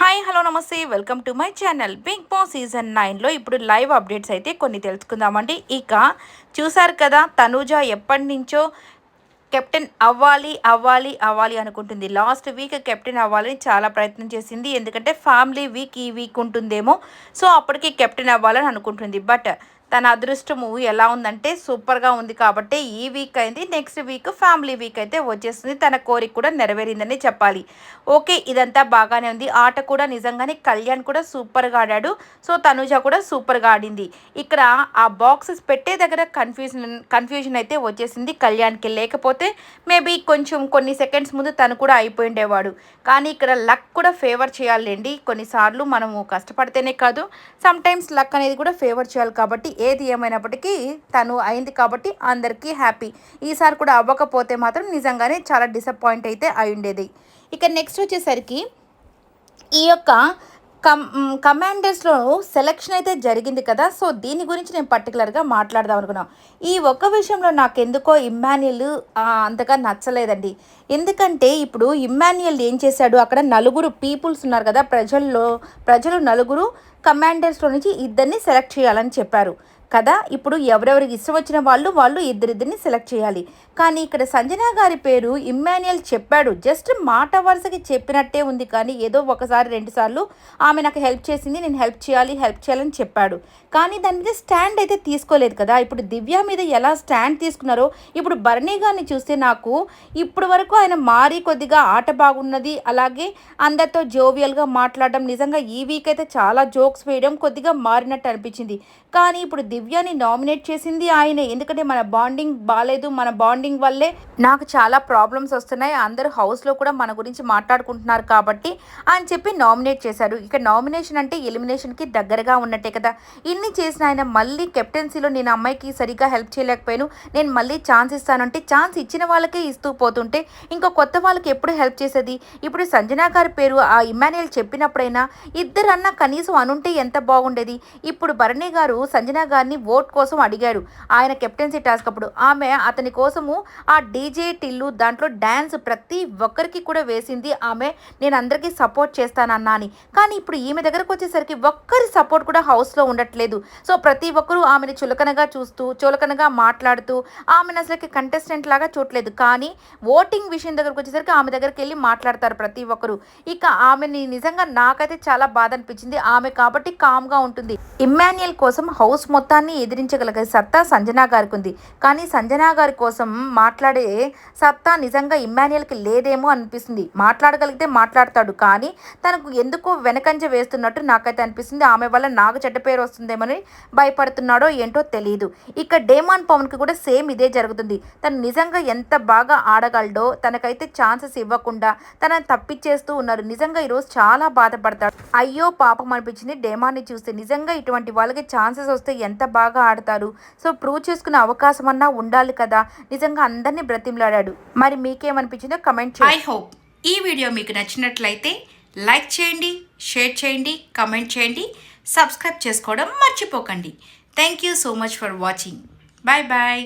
Hi hello namaste. Welcome to my channel Bigg Boss season నైన్లో ఇప్పుడు live updates అయితే కొన్ని తెలుసుకుందామండి. ఇక చూసారు కదా తనూజ ఎప్పటి నుంచో కెప్టెన్ అవ్వాలి అవ్వాలి అవ్వాలి అనుకుంటుంది. లాస్ట్ వీక్ కెప్టెన్ అవ్వాలని చాలా ప్రయత్నం చేసింది. ఎందుకంటే ఫ్యామిలీ వీక్ ఈ వీక్ ఉంటుందేమో. సో అప్పటికి కెప్టెన్ అవ్వాలని అనుకుంటుంది. బట్ తన అదృష్టము ఎలా ఉందంటే సూపర్గా ఉంది కాబట్టి ఈ వీక్ అయింది నెక్స్ట్ వీక్ ఫ్యామిలీ వీక్ అయితే వచ్చేస్తుంది. తన కోరిక కూడా నెరవేరిందని చెప్పాలి. ఓకే ఇదంతా బాగానే ఉంది. ఆట కూడా నిజంగానే కళ్యాణ్ కూడా సూపర్గా ఆడాడు. సో తనుజ కూడా సూపర్గా ఆడింది. ఇక్కడ ఆ బాక్సెస్ పెట్టే దగ్గర కన్ఫ్యూజన్ కన్ఫ్యూజన్ అయితే వచ్చేసింది కళ్యాణ్కి. లేకపోతే మేబీ కొంచెం కొన్ని సెకండ్స్ ముందు తను కూడా అయిపోయిండేవాడు. కానీ ఇక్కడ లక్ కూడా ఫేవర్ చేయాలండి కొన్నిసార్లు మనము కష్టపడితేనే కాదు సమ్ టైమ్స్ లక్ అనేది కూడా ఫేవర్ చేయాలి కాబట్టి ఏది ఏమైనప్పటికీ తను అయింది కాబట్టి అందరికీ హ్యాపీ. ఈసారి కూడా అవ్వకపోతే మాత్రం నిజంగానే చాలా డిసప్పాయింట్ అయితే అయి ఉండేది. ఇక నెక్స్ట్ వచ్చేసరికి ఈ యొక్క కమ్ కమాండర్స్లో సెలక్షన్ అయితే జరిగింది కదా సో దీని గురించి నేను పర్టికులర్గా మాట్లాడదాం అనుకున్నాను ఈ ఒక్క విషయంలో నాకు ఎందుకో ఇమ్మాన్యుల్ అంతగా నచ్చలేదండి. ఎందుకంటే ఇప్పుడు ఇమ్మాన్యుల్ ఏం చేశాడు అక్కడ నలుగురు పీపుల్స్ ఉన్నారు కదా ప్రజల్లో ప్రజలు నలుగురు కమాండర్స్లో నుంచి ఇద్దరిని సెలెక్ట్ చేయాలని చెప్పారు. కదా? ఇప్పుడు ఎవరెవరికి ఇష్టం వచ్చిన వాళ్ళు వాళ్ళు ఇద్దరిద్దరిని సెలెక్ట్ చేయాలి. కానీ ఇక్కడ సంజన గారి పేరు ఇమ్మాన్యుయల్ చెప్పాడు. జస్ట్ మాట వరుసకి చెప్పినట్టే ఉంది కానీ ఏదో ఒకసారి రెండుసార్లు ఆమె నాకు హెల్ప్ చేసింది నేను హెల్ప్ చేయాలి హెల్ప్ చేయాలని చెప్పాడు. కానీ దాని మీద స్టాండ్ అయితే తీసుకోలేదు కదా? ఇప్పుడు దివ్య మీద ఎలా స్టాండ్ తీసుకున్నారో ఇప్పుడు భరణి గారిని చూస్తే నాకు ఇప్పుడు వరకు ఆయన మారి కొద్దిగా ఆట బాగున్నది. అలాగే అందరితో జోవియల్గా మాట్లాడడం నిజంగా ఈ వీక్ అయితే చాలా జోక్స్ వేయడం కొద్దిగా మారినట్టు అనిపించింది. కానీ ఇప్పుడు దివ్యాని నామినేట్ చేసింది ఆయనే. ఎందుకంటే మన బాండింగ్ బాగాలేదు మన బాండింగ్ వల్లే నాకు చాలా ప్రాబ్లమ్స్ వస్తున్నాయి. అందరూ హౌస్లో కూడా మన గురించి మాట్లాడుకుంటున్నారు కాబట్టి అని చెప్పి నామినేట్ చేశారు. ఇక నామినేషన్ అంటే ఎలిమినేషన్కి దగ్గరగా ఉన్నట్టే కదా. ఇన్ని చేసిన ఆయన మళ్ళీ కెప్టెన్సీలో నేను అమ్మాయికి సరిగ్గా హెల్ప్ చేయలేకపోయాను. నేను మళ్ళీ ఛాన్స్ ఇస్తానంటే ఛాన్స్ ఇచ్చిన వాళ్ళకే ఇస్తూ పోతుంటే ఇంకా కొత్త వాళ్ళకి ఎప్పుడు హెల్ప్ చేసేది? ఇప్పుడు సంజనా గారి పేరు ఆ ఇమాన్యుయల్ చెప్పినప్పుడైనా ఇద్దరన్నా కనీసం అనుంటే ఎంత బాగుండేది? ఇప్పుడు భరణి గారు సంజనా గారిని ఓట్ కోసం అడిగాడు. ఆయన కెప్టెన్సీ టాస్క్ అప్పుడు ఆమె అతని కోసము ఆ డీజే టిల్లు దాంట్లో డ్యాన్స్ ప్రతి ఒక్కరికి కూడా వేసింది. ఆమె నేను అందరికీ సపోర్ట్ చేస్తానన్నా అని. కానీ ఇప్పుడు ఈమె దగ్గరకు వచ్చేసరికి ఒక్కరి సపోర్ట్ కూడా హౌస్లో ఉండట్లేదు. సో ప్రతి ఒక్కరూ ఆమెను చులకనగా చూస్తూ చులకనగా మాట్లాడుతూ ఆమెను అసలుకి కంటెస్టెంట్ లాగా చూడలేదు కానీ ఓటింగ్ విషయం దగ్గరకు వచ్చేసరికి ఆమె దగ్గరికి వెళ్ళి మాట్లాడతారు ప్రతి ఒక్కరు. ఇక ఆమెని నిజంగా నాకైతే చాలా బాధ అనిపించింది. ఆమె కాబట్టి కామ్గా ఉంటుంది. ఇమ్మాన్యుయల్ కోసం హౌస్ మొత్తాన్ని ఎదిరించగలిగే సత్తా సంజనా గారికి ఉంది కానీ సంజనా గారి కోసం మాట్లాడే సత్తా నిజంగా ఇమ్మాన్యుయల్కి లేదేమో అనిపిస్తుంది. మాట్లాడగలిగితే మాట్లాడతాడు. కానీ తనకు ఎందుకో వెనకంజ వేస్తున్నట్టు నాకైతే అనిపిస్తుంది. ఆమె వల్ల నాకు చెడ్డ పేరు వస్తుందేమని భయపడుతున్నాడో ఏంటో తెలియదు ఇక డేమాన్ పవన్కి కూడా సేమ్ ఇదే జరుగుతుంది. తను నిజంగా ఎంత బాగా ఆడగలడో తనకైతే ఛాన్సెస్ ఇవ్వకుండా తనని తప్పించేస్తూ ఉన్నారు. నిజంగా ఈరోజు చాలా బాధపడతాడు. అయ్యో పాపం అనిపించింది డేమాన్ని చూస్తే. నిజంగా ఇటువంటి వాళ్ళకి ఛాన్సెస్ వస్తే ఎంత బాగా ఆడతారు. సో ప్రూవ్ చేసుకునే అవకాశం అన్నా ఉండాలి కదా. నిజంగా అందరినీ బ్రతిమలాడాడు. మరి మీకేమనిపించిందో కమెంట్ ఐ హోప్ ఈ వీడియో మీకు నచ్చినట్లయితే లైక్ చేయండి షేర్ చేయండి కమెంట్ చేయండి సబ్స్క్రైబ్ చేసుకోవడం మర్చిపోకండి. Thank you so much for watching bye bye